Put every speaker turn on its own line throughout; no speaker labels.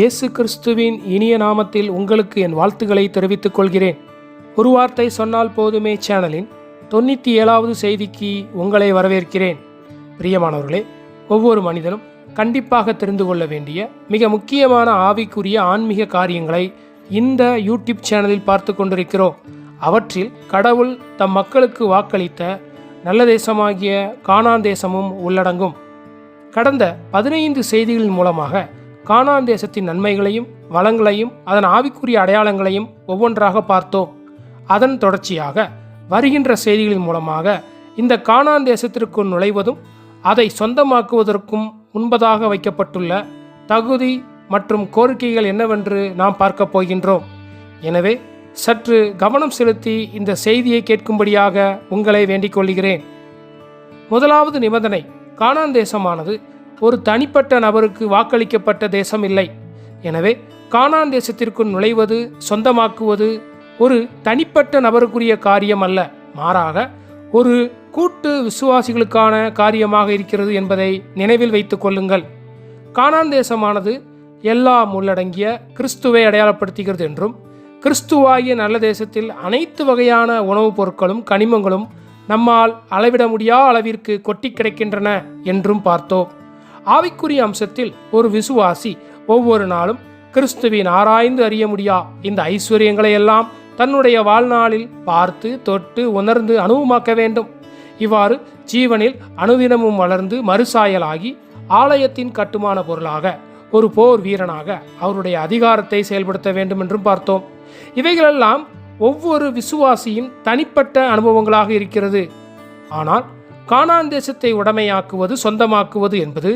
இயேசு கிறிஸ்துவின் இனிய நாமத்தில் உங்களுக்கு என் வாழ்த்துக்களை தெரிவித்துக் கொள்கிறேன். ஒரு வார்த்தை சொன்னால் போதுமே சேனலின் தொண்ணூற்றி ஏழாவது செய்திக்கு உங்களை வரவேற்கிறேன். பிரியமானவர்களே ஒவ்வொரு மனிதனும் கண்டிப்பாக தெரிந்து கொள்ள வேண்டிய மிக முக்கியமான ஆவிக்குரிய ஆன்மீக காரியங்களை இந்த யூடியூப் சேனலில் பார்த்து கொண்டிருக்கிறோம். அவற்றில் கடவுள் தம் மக்களுக்கு வாக்களித்த நல்ல தேசமாகிய காணாந்தேசமும் உள்ளடங்கும். கடந்த பதினைந்து செய்திகளின் மூலமாக கானான் தேசத்தின் நன்மைகளையும் வளங்களையும் அதன் ஆவிக்குரிய அடையாளங்களையும் ஒவ்வொன்றாக பார்த்தோம். அதன் தொடர்ச்சியாக வருகின்ற செய்திகளின் மூலமாக இந்த கானான் தேசத்திற்குள் நுழைவதும் அதை சொந்தமாக்குவதற்கும் முன்பதாக வைக்கப்பட்டுள்ள தகுதி மற்றும் கோரிக்கைகள் என்னவென்று நாம் பார்க்கப் போகின்றோம். எனவே சற்று கவனம் செலுத்தி இந்த செய்தியை கேட்கும்படியாக உங்களை வேண்டிக் கொள்கிறேன். முதலாவது நிபந்தனை கானான் தேசமானது ஒரு தனிப்பட்ட நபருக்கு வாக்களிக்கப்பட்ட தேசம் இல்லை. எனவே கானான் தேசத்திற்குள் நுழைவது சொந்தமாக்குவது ஒரு தனிப்பட்ட நபருக்குரிய காரியம் அல்ல. மாறாக ஒரு கூட்டு விசுவாசிகளுக்கான காரியமாக இருக்கிறது என்பதை நினைவில் வைத்துக் கொள்ளுங்கள். கானான் தேசமானது எல்லாம் உள்ளடங்கிய கிறிஸ்துவை அடையாளப்படுத்துகிறது என்றும் கிறிஸ்துவாகிய நல்ல தேசத்தில் அனைத்து வகையான உணவுப் பொருட்களும் கனிமங்களும் நம்மால் அளவிட முடியா அளவிற்கு கொட்டி கிடக்கின்றன என்றும் பார்த்தோம். ஆவிக்குரிய அம்சத்தில் ஒரு விசுவாசி ஒவ்வொரு நாளும் கிறிஸ்துவின் ஆராய்ந்து அறிய முடியா? இந்த ஐஸ்வர்யங்களை எல்லாம் தன்னுடைய வாழ்நாளில் பார்த்து தொட்டு உணர்ந்து அனுபவமாக்க வேண்டும். இவ்வாறு ஜீவனில் அணுதினமும் வளர்ந்து மறுசாயலாகி ஆலயத்தின் கட்டுமான பொருளாக ஒரு போர் வீரனாக அவருடைய அதிகாரத்தை செயல்படுத்த வேண்டும் என்றும் பார்த்தோம். இவைகளெல்லாம் ஒவ்வொரு விசுவாசியின் தனிப்பட்ட அனுபவங்களாக இருக்கிறது. ஆனால் கானான் தேசத்தை உடைமையாக்குவது சொந்தமாக்குவது என்பது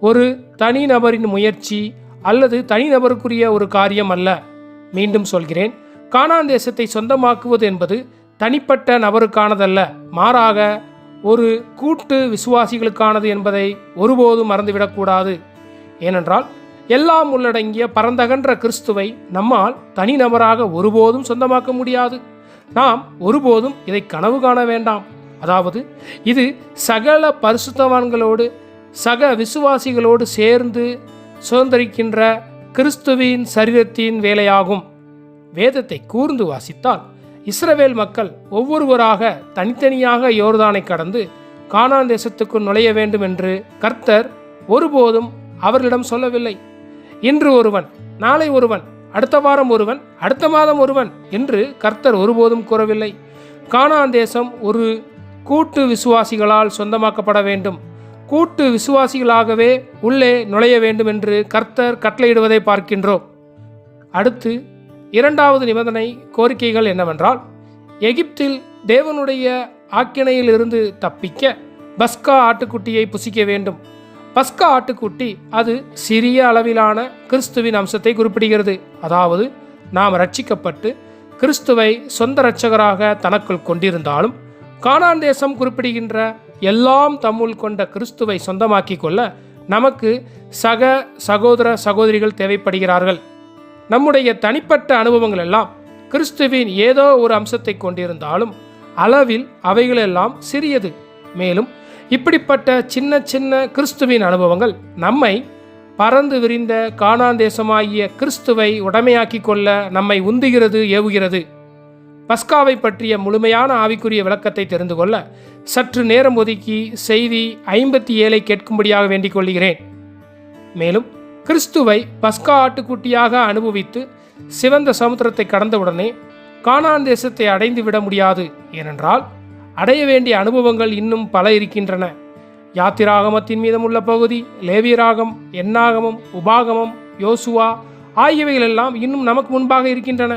ஒரு தனிநபரின் முயற்சி அல்லது தனிநபருக்குரிய ஒரு காரியம் அல்ல. மீண்டும் சொல்கிறேன் கானான் தேசத்தை சொந்தமாக்குவது என்பது தனிப்பட்ட நபருக்கானதல்ல. மாறாக ஒரு கூட்டு விசுவாசிகளுக்கானது என்பதை ஒருபோதும் மறந்துவிடக்கூடாது ஏனென்றால் எல்லாம் உள்ளடங்கிய பரந்தகன்ற கிறிஸ்துவை நம்மால் தனிநபராக ஒருபோதும் சொந்தமாக்க முடியாது. நாம் ஒருபோதும் இதை கனவு காண வேண்டாம். அதாவது இது சகல பரிசுத்தவான்களோடு சக விசுவாசிகளோடு சேர்ந்து சுதந்திரிக்கின்ற கிறிஸ்துவின் சரீரத்தின் வேலையாகும். வேதத்தை கூர்ந்து வாசித்தால் இஸ்ரவேல் மக்கள் ஒவ்வொருவராக தனித்தனியாக யோர்தானை கடந்து கானான் தேசத்துக்கு நுழைய வேண்டும் என்று கர்த்தர் ஒருபோதும் அவர்களிடம் சொல்லவில்லை. இன்று ஒருவன் நாளை ஒருவன் அடுத்த வாரம் ஒருவன் அடுத்த மாதம் ஒருவன் என்று கர்த்தர் ஒருபோதும் கூறவில்லை. கானான் தேசம் ஒரு கூட்டு விசுவாசிகளால் சொந்தமாக்கப்பட வேண்டும். கூட்டு விசுவாசிகளாகவே உள்ளே நுழைய வேண்டும் என்று கர்த்தர் கட்டளையிடுவதை பார்க்கின்றோம். அடுத்து இரண்டாவது நிபந்தனை கோரிக்கைகள் என்னவென்றால் எகிப்தில் தேவனுடைய ஆக்கினையில் இருந்து தப்பிக்க பஸ்கா ஆட்டுக்குட்டியை புசிக்க வேண்டும். பஸ்கா ஆட்டுக்குட்டி அது சிறிய அளவிலான கிறிஸ்துவின் அம்சத்தை குறிப்பிடுகிறது. அதாவது நாம் ரட்சிக்கப்பட்டு கிறிஸ்துவை சொந்த இரட்சகராக தனக்குள் கொண்டிருந்தாலும் கானான் தேசம் குறிப்பிடுகின்ற எல்லாம் தம்முள் கொண்ட கிறிஸ்துவை சொந்தமாக்கி கொள்ள நமக்கு சக சகோதர சகோதரிகள் தேவைப்படுகிறார்கள். நம்முடைய தனிப்பட்ட அனுபவங்கள் எல்லாம் கிறிஸ்துவின் ஏதோ ஒரு அம்சத்தை கொண்டிருந்தாலும் அளவில் அவைகளெல்லாம் சிறியது. மேலும் இப்படிப்பட்ட சின்ன சின்ன கிறிஸ்துவின் அனுபவங்கள் நம்மை பறந்து விரிந்த காணாந்தேசமாகிய கிறிஸ்துவை உடமையாக்கி கொள்ள நம்மை உந்துகிறது ஏவுகிறது. பஸ்காவை பற்றிய முழுமையான ஆவிக்குரிய விளக்கத்தை தெரிந்து கொள்ள சற்று நேரம் ஒதுக்கி செய்தி ஐம்பத்தி ஏழை கேட்கும்படியாக வேண்டிக் கொள்கிறேன். மேலும் கிறிஸ்துவை பஸ்கா ஆட்டுக்குட்டியாக அனுபவித்து சிவந்த சமுத்திரத்தை கடந்தவுடனே கானான் தேசத்தை அடைந்து விட முடியாது ஏனென்றால் அடைய வேண்டிய அனுபவங்கள் இன்னும் பல இருக்கின்றன. யாத்திராகமத்தின் மீதமுள்ள பகுதி லேவியராகம் எண்ணாகமம் உபாகமம் யோசுவா ஆகியவைகளெல்லாம் இன்னும் நமக்கு முன்பாக இருக்கின்றன.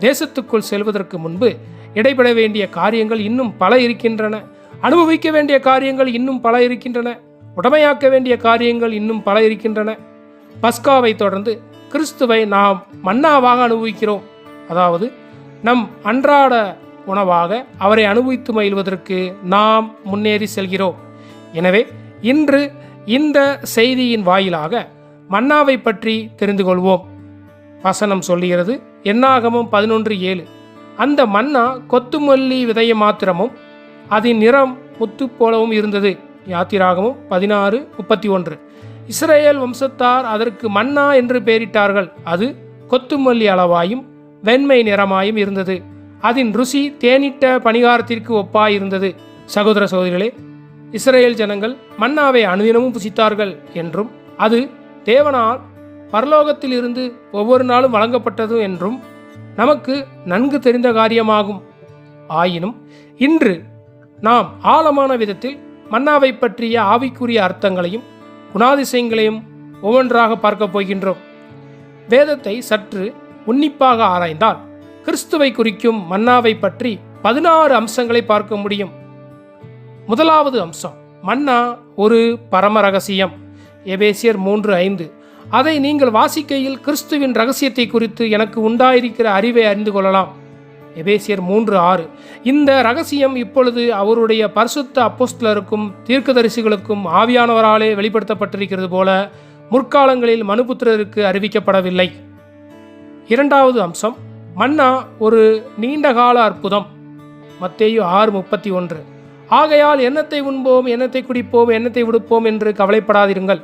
தேசத்துக்குள் செல்வதற்கு முன்பு இடைபெற வேண்டிய காரியங்கள் இன்னும் பல இருக்கின்றன. அனுபவிக்க வேண்டிய காரியங்கள் இன்னும் பல இருக்கின்றன. உடமையாக்க வேண்டிய காரியங்கள் இன்னும் பல இருக்கின்றன. பஸ்காவை தொடர்ந்து கிறிஸ்துவை நாம் மன்னாவாக அனுபவிக்கிறோம். அதாவது நம் அன்றாட உணவாக அவரை அனுபவித்து மகிழ்வதற்கு நாம் முன்னேறி செல்கிறோம். எனவே இன்று இந்த செய்தியின் வாயிலாக மன்னாவை பற்றி தெரிந்து கொள்வோம். வசனம் சொல்லுகிறது. என்னாகமும் பதினொன்று ஏழு. அந்த மன்னா கொத்துமல்லி விதைய மாத்திரமும் அதன் நிறம் முத்து போலவும் இருந்தது. யாத்திராகமும் பதினாறு முப்பத்தி ஒன்று இஸ்ரேல் வம்சத்தார் அதற்கு மன்னா என்று பெயரிட்டார்கள். அது கொத்துமல்லி அளவாயும் வெண்மை நிறமாயும் இருந்தது. அதன் ருசி தேனிட்ட பணிகாரத்திற்கு ஒப்பாயிருந்தது. சகோதர சகோதரிகளே இஸ்ரேல் ஜனங்கள் மன்னாவை அனுதினமும் புசித்தார்கள் என்றும் அது தேவனால் பரலோகத்தில் இருந்து ஒவ்வொரு நாளும் வழங்கப்பட்டது என்றும் நமக்கு நன்கு தெரிந்த காரியமாகும். ஆயினும் இன்று நாம் ஆழமான விதத்தில் மன்னாவை பற்றிய ஆவிக்குரிய அர்த்தங்களையும் குணாதிசயங்களையும் ஒவ்வொன்றாக பார்க்கப் போகின்றோம். வேதத்தை சற்று உன்னிப்பாக ஆராய்ந்தால் கிறிஸ்துவை குறிக்கும் மன்னாவை பற்றி பதினாறு அம்சங்களை பார்க்க முடியும். முதலாவது அம்சம் மன்னா ஒரு பரம ரகசியம். எபேசியர் மூன்று ஐந்து. அதை நீங்கள் வாசிக்கையில் கிறிஸ்துவின் ரகசியத்தை குறித்து எனக்கு உண்டாயிருக்கிற அறிவை அறிந்து கொள்ளலாம். எபேசியர் மூன்று ஆறு. இந்த ரகசியம் இப்பொழுது அவருடைய பரிசுத்த அப்போஸ்தலருக்கும் தீர்க்கதரிசிகளுக்கும் ஆவியானவராலே வெளிப்படுத்தப்பட்டிருக்கிறது போல முற்காலங்களில் மனுபுத்திரருக்கு அறிவிக்கப்படவில்லை. இரண்டாவது அம்சம் மன்னா ஒரு நீண்டகால அற்புதம். மத்தேயு ஆறு முப்பத்தி ஒன்று. ஆகையால் எண்ணத்தை உண்போம் எண்ணத்தை குடிப்போம் எண்ணத்தை விடுப்போம் என்று கவலைப்படாதிருங்கள்.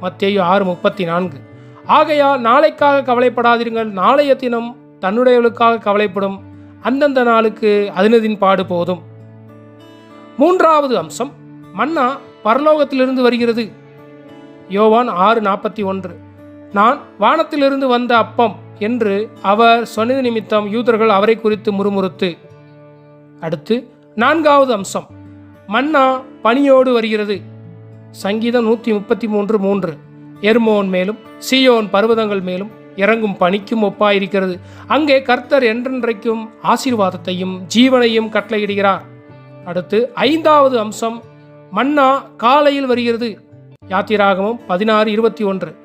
மத்திய ஆறு முப்பத்தி நான்கு. ஆகையால் நாளைக்காக கவலைப்படாதீர்கள் நாளைய தினம் தன்னுடையவளுக்காக கவலைப்படும். அந்தந்த நாளுக்கு அதினதின் பாடு போதும். மூன்றாவது அம்சம் மன்னா பரலோகத்திலிருந்து வருகிறது. யோவான் ஆறு நாற்பத்தி ஒன்று. நான் வானத்திலிருந்து வந்த அப்பம் என்று அவர் சொன்னது நிமித்தம் யூதர்கள் அவரை குறித்து முறுமுறுத்து. அடுத்து நான்காவது அம்சம் மன்னா பனியோடு வருகிறது. சங்கீதம் நூற்றி முப்பத்தி மூன்று மூன்று. எர்மோன் மேலும் சியோன் பர்வதங்கள் மேலும் இறங்கும் பனிக்கும் ஒப்பாயிருக்கிறது. அங்கே கர்த்தர் என்றென்றைக்கும் ஆசீர்வாதத்தையும் ஜீவனையும் கட்டளையிடுகிறார். அடுத்து ஐந்தாவது அம்சம் மன்னா காலையில் வருகிறது. யாத்திராகமும் பதினாறு இருபத்தி ஒன்று.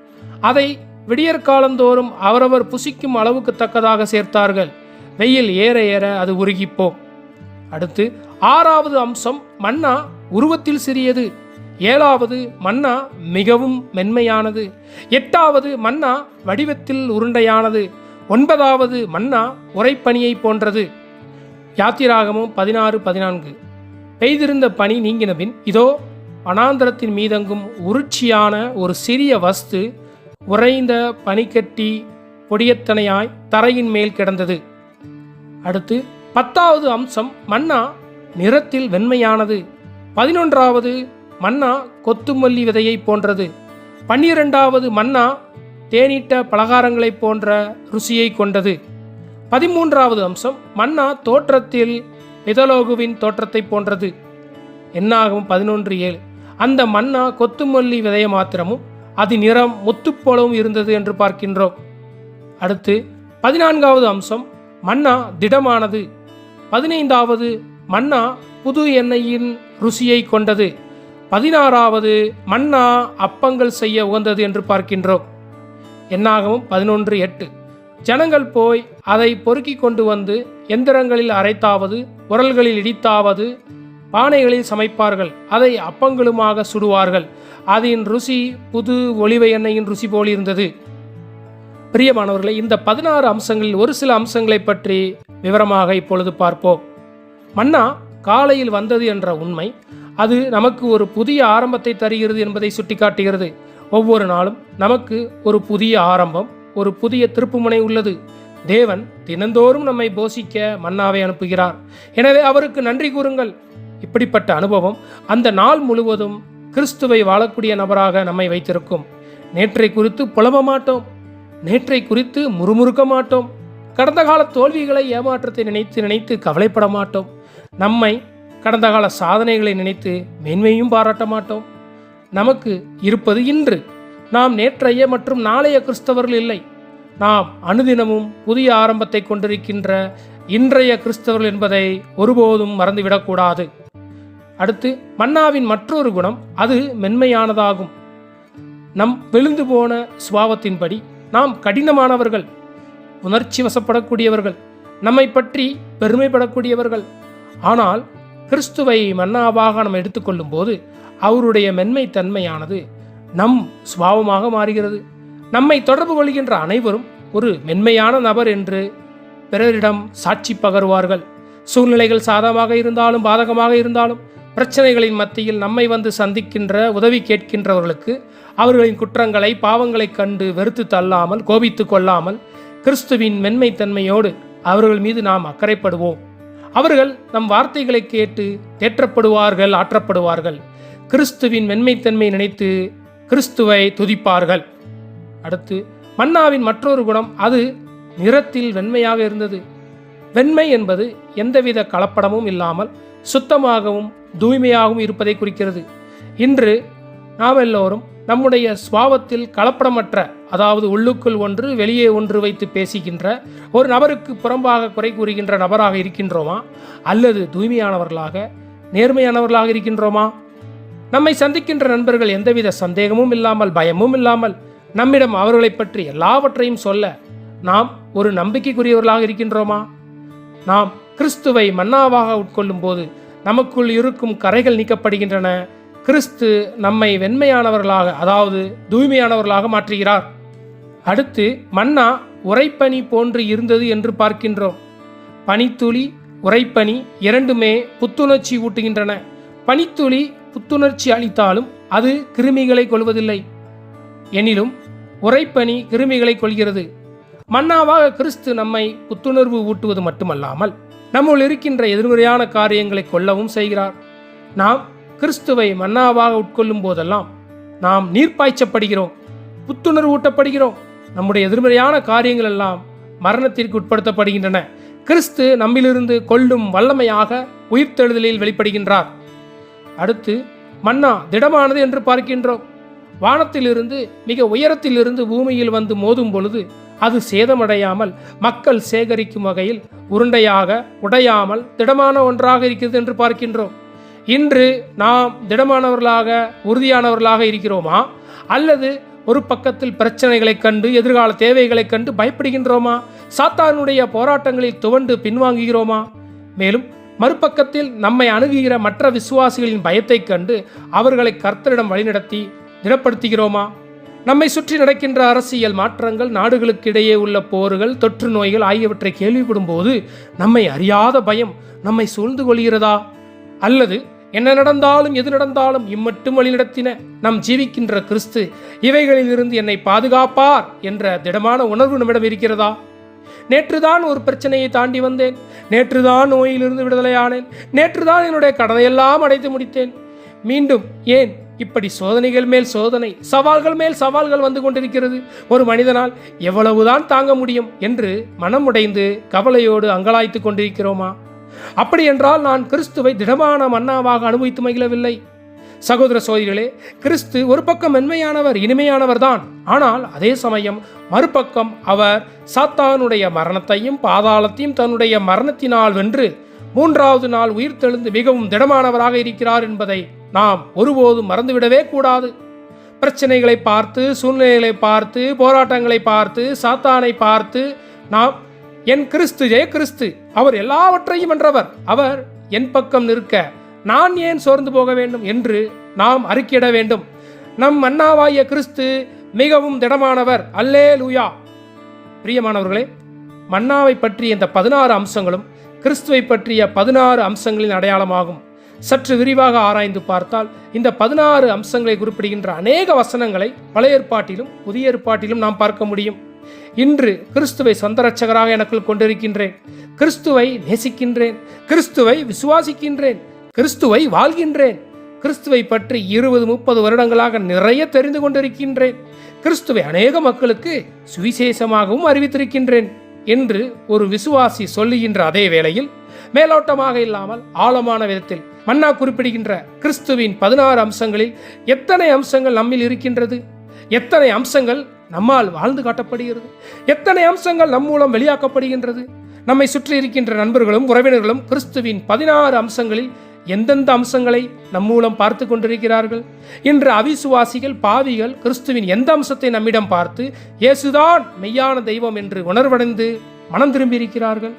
அதை விடியற்காலந்தோறும் அவரவர் புசிக்கும் அளவுக்கு தக்கதாக சேர்த்தார்கள். வெயில் ஏற ஏற அது உருகிப்போம். அடுத்து ஆறாவது அம்சம் மன்னா உருவத்தில் சிறியது. ஏழாவது மன்னா மிகவும் மென்மையானது. எட்டாவது மன்னா வடிவத்தில் உருண்டையானது. ஒன்பதாவது மன்னா உரைப்பனியை போன்றது. யாத்திராகமும் பதினாறு பதினான்கு. பெய்திருந்த பனி நீங்கினபின் இதோ அனாந்தரத்தின் மீதங்கும் உருட்சியான ஒரு சிறிய வஸ்து உறைந்த பனிக்கட்டி பொடியத்தனையாய் தரையின் மேல் கிடந்தது. அடுத்து பத்தாவது அம்சம் மன்னா நிறத்தில் வெண்மையானது. பதினொன்றாவது மன்னா கொத்துமல்லி விதையை போன்றது. பன்னிரெண்டாவது மன்னா தேனிட்ட பலகாரங்களைப் போன்ற ருசியை கொண்டது. பதிமூன்றாவது அம்சம் மன்னா தோற்றத்தில் மிதலோகுவின் தோற்றத்தை போன்றது. என்னாகும் பதினொன்று ஏழு. அந்த மன்னா கொத்துமல்லி விதைய மாத்திரமும் அது நிறம் முத்துப்போலவும் இருந்தது என்று பார்க்கின்றோம். அடுத்து பதினான்காவது அம்சம் மன்னா திடமானது. பதினைந்தாவது மன்னா புது எண்ணெயின் ருசியை கொண்டது. பதினாறாவது மன்னா அப்பங்கள் செய்ய உகந்தது என்று பார்க்கின்றோம். என்னாகவும் பதினொன்று எட்டு. ஜனங்கள் போய் அதை பொறுக்கி கொண்டு வந்து எந்திரங்களில் அரைத்தாவது உரல்களில் இடித்தாவது பானைகளில் சமைப்பார்கள். அதை அப்பங்களுமாக சுடுவார்கள். அதன் ருசி புது ஒளிவை எண்ணெயின் ருசி போல் இருந்தது. பிரியமானவர்களை இந்த பதினாறு அம்சங்களில் ஒரு சில அம்சங்களை பற்றி விவரமாக இப்பொழுது பார்ப்போம். மன்னா காலையில் வந்தது என்ற உண்மை அது நமக்கு ஒரு புதிய ஆரம்பத்தை தருகிறது என்பதை சுட்டிக்காட்டுகிறது. ஒவ்வொரு நாளும் நமக்கு ஒரு புதிய ஆரம்பம் ஒரு புதிய திருப்புமுனை உள்ளது. தேவன் தினந்தோறும் நம்மை போஷிக்க மன்னாவை அனுப்புகிறார். எனவே அவருக்கு நன்றி கூறுங்கள். இப்படிப்பட்ட அனுபவம் அந்த நாள் முழுவதும் கிறிஸ்துவை வாழக்கூடிய நபராக நம்மை வைத்திருக்கும். நேற்றை குறித்து புலம்ப மாட்டோம். நேற்றை குறித்து முறுமுறுக்க மாட்டோம். கடந்த கால தோல்விகளை ஏமாற்றத்தை நினைத்து நினைத்து கவலைப்பட மாட்டோம். நம்மை கடந்த கால சாதனைகளை நினைத்து மேன்மையும் பாராட்ட மாட்டோம். நமக்கு இருப்பது இன்று. நாம் நேற்றைய மற்றும் நாளைய கிறிஸ்தவர்கள் இல்லை. நாம் அனுதினமும் புதிய ஆரம்பத்தை கொண்டிருக்கின்ற இன்றைய கிறிஸ்தவர்கள் என்பதை ஒருபோதும் மறந்துவிடக்கூடாது. அடுத்து மன்னாவின் மற்றொரு குணம் அது மென்மையானதாகும். நம் விழுந்து போன சுபாவத்தின்படி நாம் கடினமானவர்கள் உணர்ச்சி வசப்படக்கூடியவர்கள் நம்மை பற்றி பெருமைப்படக்கூடியவர்கள். ஆனால் கிறிஸ்துவை மன்னாவாக நம்ம எடுத்துக்கொள்ளும் போது அவருடைய மென்மை தன்மையானது நம் சுபாவமாக மாறுகிறது. நம்மை தொடர்பு கொள்கின்ற அனைவரும் ஒரு மென்மையான நபர் என்று பிறரிடம் சாட்சி பகருவார்கள். சூழ்நிலைகள் சாதகமாக இருந்தாலும் பாதகமாக இருந்தாலும் பிரச்சனைகளின் மத்தியில் நம்மை வந்து சந்திக்கின்ற உதவி கேட்கின்றவர்களுக்கு அவர்களின் குற்றங்களை பாவங்களை கண்டு வெறுத்து தள்ளாமல் கோபித்து கொள்ளாமல் கிறிஸ்துவின் மென்மைத்தன்மையோடு அவர்கள் மீது நாம் அக்கறைப்படுவோம். அவர்கள் நம் வார்த்தைகளை கேட்டு தேற்றப்படுவார்கள் ஆற்றப்படுவார்கள். கிறிஸ்துவின் மென்மைத்தன்மை நினைத்து கிறிஸ்துவை துதிப்பார்கள். அடுத்து மன்னாவின் மற்றொரு குணம் அது நிறத்தில் வெண்மையாக இருந்தது. வெண்மை என்பது எந்தவித கலப்படமும் இல்லாமல் சுத்தமாகவும் தூய்மையாகவும் இருப்பதை குறிக்கிறது. இன்று நாம் எல்லோரும் நம்முடைய சுவாவத்தில் கலப்படமற்ற அதாவது உள்ளுக்குள் ஒன்று வெளியே ஒன்று வைத்து பேசுகின்ற ஒரு நபருக்கு புறம்பாக குறை கூறுகின்ற நபராக இருக்கின்றோமா? அல்லது தூய்மையானவர்களாக நேர்மையானவர்களாக இருக்கின்றோமா? நம்மை சந்திக்கின்ற நண்பர்கள் எந்தவித சந்தேகமும் இல்லாமல் பயமும் இல்லாமல் நம்மிடம் அவர்களை பற்றி எல்லாவற்றையும் சொல்ல நாம் ஒரு நம்பிக்கைக்குரியவர்களாக இருக்கின்றோமா? நாம் கிறிஸ்துவை மன்னாவாக உட்கொள்ளும் போது நமக்குள் இருக்கும் கரைகள் நீக்கப்படுகின்றன. கிறிஸ்து நம்மை வெண்மையானவர்களாக அதாவது தூய்மையானவர்களாக மாற்றுகிறார். அடுத்து மன்னா உரைப்பனி போன்று இருந்தது என்று பார்க்கின்றோம். பனித்துளி உரைப்பனி இரண்டுமே புத்துணர்ச்சி ஊட்டுகின்றன. பனித்துளி புத்துணர்ச்சி அளித்தாலும் அது கிருமிகளை கொள்வதில்லை. எனினும் உரைப்பனி கிருமிகளை கொள்கிறது. மன்னாவாக கிறிஸ்து நம்மை புத்துணர்வு ஊட்டுவது மட்டுமல்லாமல் நம்முள் இருக்கின்ற எதிர்மறையான காரியங்களை கொல்லவும் செய்கிறார். நாம் கிறிஸ்துவை மன்னாவாக உட்கொள்ளும் போதெல்லாம் நாம் நீர்ப்பாய்ச்சப்படுகிறோம் புத்துணர்வு ஊட்டப்படுகிறோம். நம்முடைய எதிர்மறையான காரியங்கள் எல்லாம் மரணத்திற்கு உட்படுத்தப்படுகின்றன. கிறிஸ்து நம்மிலிருந்து கொள்ளும் வல்லமையாக உயிர்த்தெழுதலில் வெளிப்படுகின்றார். அடுத்து மன்னா திடமானது என்று பார்க்கின்றோம். வானத்திலிருந்து மிக உயரத்திலிருந்து பூமியில் வந்து மோதும் பொழுது அது சேதமடையாமல் மக்கள் சேகரிக்கும் வகையில் உருண்டையாக உடையாமல் திடமான ஒன்றாக இருக்கிறது என்று பார்க்கின்றோம். இன்று நாம் திடமானவர்களாக உறுதியானவர்களாக இருக்கிறோமா? அல்லது ஒரு பக்கத்தில் பிரச்சனைகளைக் கண்டு எதிர்கால தேவைகளைக் கண்டு பயப்படுகின்றோமா? சாத்தானுடைய போராட்டங்களில் துவண்டு பின்வாங்குகிறோமா? மேலும் மறுபக்கத்தில் நம்மை அணுகுகிற மற்ற விசுவாசிகளின் பயத்தைக் கண்டு அவர்களை கர்த்தரிடம் வழிநடத்தி திடப்படுத்துகிறோமா? நம்மை சுற்றி நடக்கின்ற அரசியல் மாற்றங்கள் நாடுகளுக்கிடையே உள்ள போர்கள் தொற்று நோய்கள் ஆகியவற்றை கேள்விப்படும் போது நம்மை அறியாத பயம் நம்மை சூழ்ந்து கொள்கிறதா? அல்லது என்ன நடந்தாலும் எது நடந்தாலும் இம்மட்டும் வழிநடத்தின நம் ஜீவிக்கின்ற கிறிஸ்து இவைகளிலிருந்து என்னை பாதுகாப்பார் என்ற திடமான உணர்வு நம்மிடம் இருக்கிறதா? நேற்றுதான் ஒரு பிரச்சனையை தாண்டி வந்தேன். நேற்றுதான் நோயிலிருந்து விடுதலையானேன். நேற்றுதான் என்னுடைய கடனையெல்லாம் அடைத்து முடித்தேன். மீண்டும் ஏன் இப்படி சோதனைகள் மேல் சோதனை சவால்கள் மேல் சவால்கள் வந்து கொண்டிருக்கிறது? ஒரு மனிதனால் எவ்வளவுதான் தாங்க முடியும் என்று மனம் உடைந்து கவலையோடு அங்கலாய்த்து கொண்டிருக்கிறோமா? அப்படி என்றால் நான் கிறிஸ்துவை திடமான மன்னாவாக அனுபவித்து மகிழவில்லை. சகோதர சோதரிகளே கிறிஸ்து ஒரு பக்கம் மென்மையானவர் இனிமையானவர் தான். ஆனால் அதே சமயம் மறுபக்கம் அவர் சாத்தானுடைய மரணத்தையும் பாதாளத்தையும் தன்னுடைய மரணத்தினால் வென்று மூன்றாவது நாள் உயிர்த்தெழுந்து மிகவும் திடமானவராக இருக்கிறார் என்பதை நாம் ஒருபோதும் மறந்துவிடவே கூடாது. பிரச்சனைகளை பார்த்து சூழ்நிலைகளை பார்த்து போராட்டங்களை பார்த்து சாத்தானை பார்த்து நாம் என் கிறிஸ்து ஜெய கிறிஸ்து அவர் எல்லாவற்றையும் வென்றவர். அவர் என் பக்கம் நிற்க. நான் ஏன் சோர்ந்து போக வேண்டும் என்று நாம் அறிக்கையிட வேண்டும். நம் மன்னாவாகிய கிறிஸ்து மிகவும் திடமானவர். அல்லே லூயா பிரியமானவர்களே மன்னாவை பற்றிய இந்த பதினாறு அம்சங்களும் கிறிஸ்துவை பற்றிய பதினாறு அம்சங்களின் அடையாளமாகும். சற்று விரிவாக ஆராய்ந்து பார்த்தால் இந்த பதினாறு அம்சங்களை குறிப்பிடுகின்ற அநேக வசனங்களை பழைய ஏற்பாட்டிலும் புதிய ஏற்பாட்டிலும் நாம் பார்க்க முடியும். இன்று கிறிஸ்துவை சொந்த ரட்சகராக எனக்குள் கொண்டிருக்கின்றேன். கிறிஸ்துவை நேசிக்கின்றேன். கிறிஸ்துவை விசுவாசிக்கின்றேன். கிறிஸ்துவை வாழ்கின்றேன். கிறிஸ்துவை பற்றி இருபது முப்பது வருடங்களாக நிறைய தெரிந்து கொண்டிருக்கின்றேன். கிறிஸ்துவை அநேக மக்களுக்கு சுவிசேஷமாகவும் அறிவித்திருக்கின்றேன் என்று ஒரு விசுவாசி சொல்லுகின்ற அதே வேளையில் மேலோட்டமாக இல்லாமல் ஆழமான விதத்தில் மன்னா குறிப்பிடுகின்ற கிறிஸ்துவின் பதினாறு அம்சங்களில் எத்தனை அம்சங்கள் நம்மில் இருக்கின்றது? எத்தனை அம்சங்கள் நம்மால் வாழ்ந்து காட்டப்படுகிறது. எத்தனை அம்சங்கள் நம் மூலம் வெளியாக்கப்படுகின்றது? நம்மை சுற்றி இருக்கின்ற நண்பர்களும் உறவினர்களும் கிறிஸ்துவின் பதினாறு அம்சங்களில் எந்தெந்த அம்சங்களை நம் மூலம் பார்த்து கொண்டிருக்கிறார்கள்? இன்று அவிசுவாசிகள் பாவிகள் கிறிஸ்துவின் எந்த அம்சத்தை நம்மிடம் பார்த்து இயேசுதான் மெய்யான தெய்வம் என்று உணர்வடைந்து மனம் திரும்பியிருக்கிறார்கள்?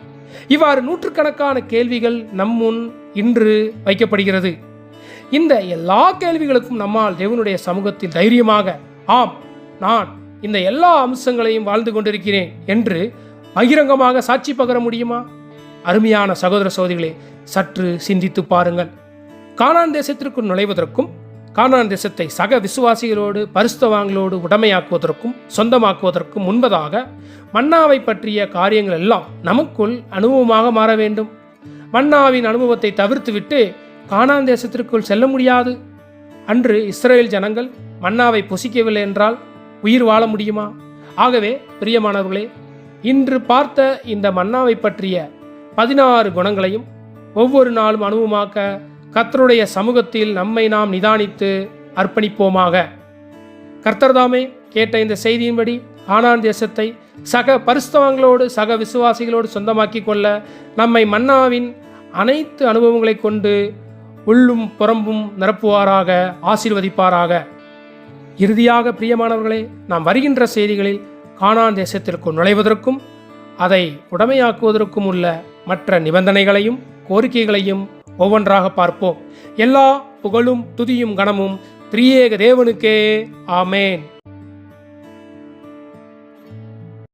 இவ்வாறு நூற்றுக்கணக்கான கேள்விகள் நம் முன் இன்று வைக்கப்படுகிறது. இந்த எல்லா கேள்விகளுக்கும் நம்மால் தேவனுடைய சமூகத்தில் தைரியமாக ஆம் நான் இந்த எல்லா அம்சங்களையும் வாழ்ந்து கொண்டிருக்கிறேன் என்று பகிரங்கமாக சாட்சி பகர முடியுமா? அருமையான சகோதர சோதிகளே சற்று சிந்தித்து பாருங்கள். கானான் தேசத்திற்கு நுழைவதற்கும் கானான் தேசத்தை சக விசுவாசிகளோடு பரிசுத்தவான்களோடு உடமையாக்குவதற்கும் சொந்தமாக்குவதற்கும் முன்பதாக மன்னாவை பற்றிய காரியங்கள் எல்லாம் நமக்குள் அனுபவமாக மாற வேண்டும். மன்னாவின் அனுபவத்தை தவிர்த்துவிட்டு கானான் தேசத்திற்குள் செல்ல முடியாது. அன்று இஸ்ரேல் ஜனங்கள் மன்னாவை புசிக்கவில்லை என்றால் உயிர் வாழ முடியுமா? ஆகவே பிரியமானவர்களே இன்று பார்த்த இந்த மன்னாவை பற்றிய பதினாறு குணங்களையும் ஒவ்வொரு நாளும் அனுபவமாக்க கர்த்தருடைய சமூகத்தில் நம்மை நாம் நிதானித்து அர்ப்பணிப்போமாக. கர்த்தர்தாமே கேட்ட இந்த செய்தியின்படி ஆனான் தேசத்தை சக பரிஸ்தவங்களோடு சக விசுவாசிகளோடு சொந்தமாக்கி கொள்ள நம்மை மன்னாவின் அனைத்து அனுபவங்களை கொண்டு உள்ளும் புறம்பும் நிரப்புவாராக ஆசீர்வதிப்பாராக. இறுதியாக பிரியமானவர்களே நாம் வருகின்ற செய்திகளில் கானான் தேசத்திற்கு நுழைவதற்கும் அதை உடமையாக்குவதற்கும் உள்ள மற்ற நிபந்தனைகளையும் கோரிக்கைகளையும் ஒவ்வொன்றாக பார்ப்போம். எல்லா புகழும் துதியும் கணமும் திரியேக தேவனுக்கே. ஆமேன்.